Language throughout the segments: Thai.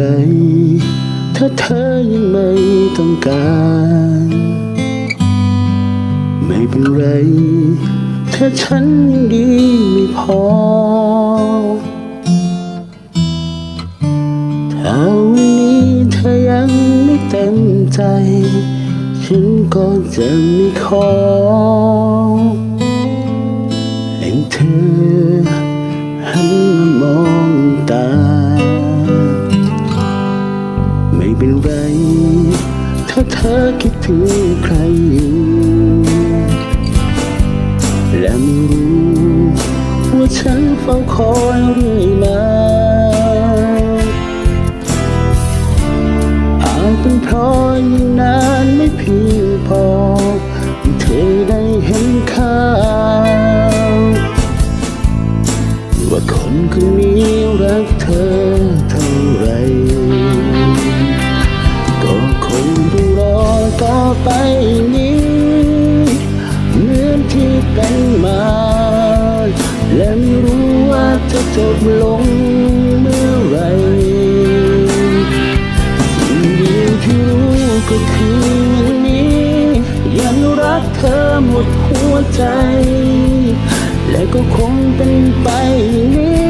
ไร ถ้าเธอยังไม่ต้องการ ไม่เป็นไร ถ้าฉันยังดีไม่พอ ถ้าวันนี้เธอยังไม่เต็มใจ ฉันก็จะไม่ขอ ธอคิดถึงใครอยู่ และไม่รู้ว่าฉันเฝ้าคอยเรื่อยมาอาจเป็นเพราะยังนานไม่เพียงพอที่เธอได้เห็นค่าว่าคนคนนี้รักเธอ บลงเมื่อไหรสิ่งเดียวที่รู้ก็คือวันนี้ ยังรักเธอหมดหัวใจ และก็คงเป็นไปอย่างนี้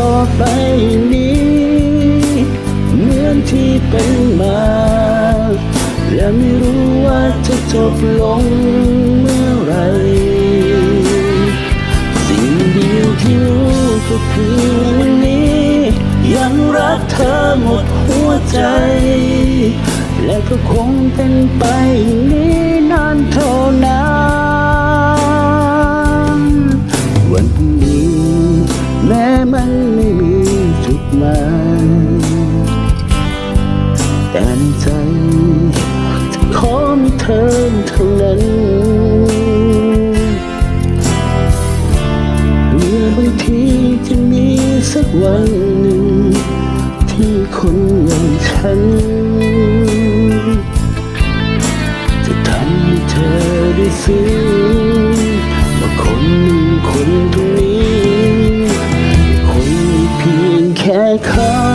ต่อไปนี้ เหมือนที่เป็นมาและไม่รู้ว่าจะจบลงเมื่อไหรสิ่งเดียวที่รู้ก็คือวันนี้ ยังรักเธอหมดหัวใจ และก็คงเป็นไปอย่างนี้นานเท่านานวัน เท่านั้นเมื่อบางทีจะมีสักวันหนึ่ง ที่คนอย่างฉัน จะทำให้เธอได้ซึ้งว่าคนหนึ่งคนตรงนี้ คนเพียงแค่เขา